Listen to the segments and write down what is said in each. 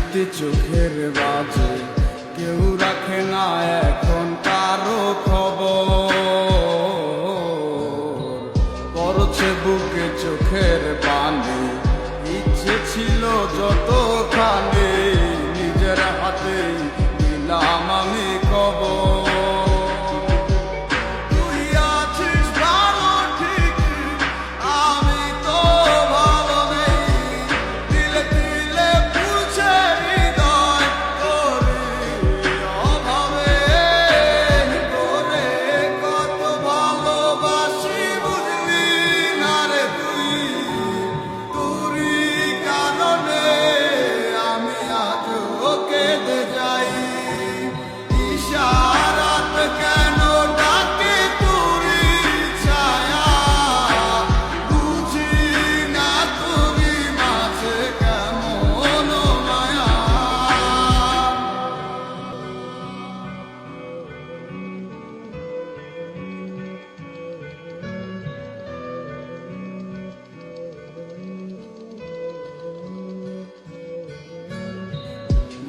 স্মৃতি চোখের বাজে। কেউ রাখে না এখন কারও খবর। পরছে বুকে চোখের পানি। ইচ্ছে ছিল যত যতখানি, নিজের হাতে দিলাম আমি কবর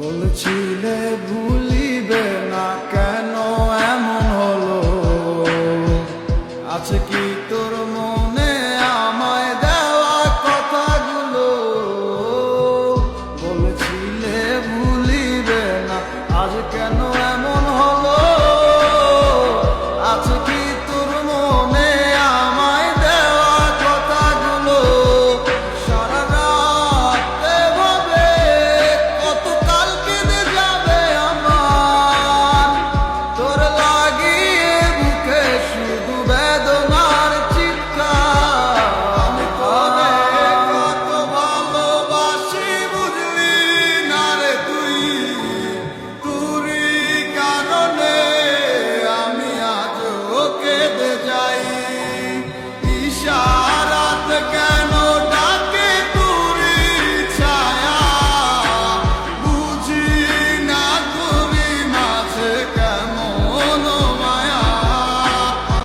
বলছিলে ভুলিবে না কেন এমন হলো? আছে কি তোর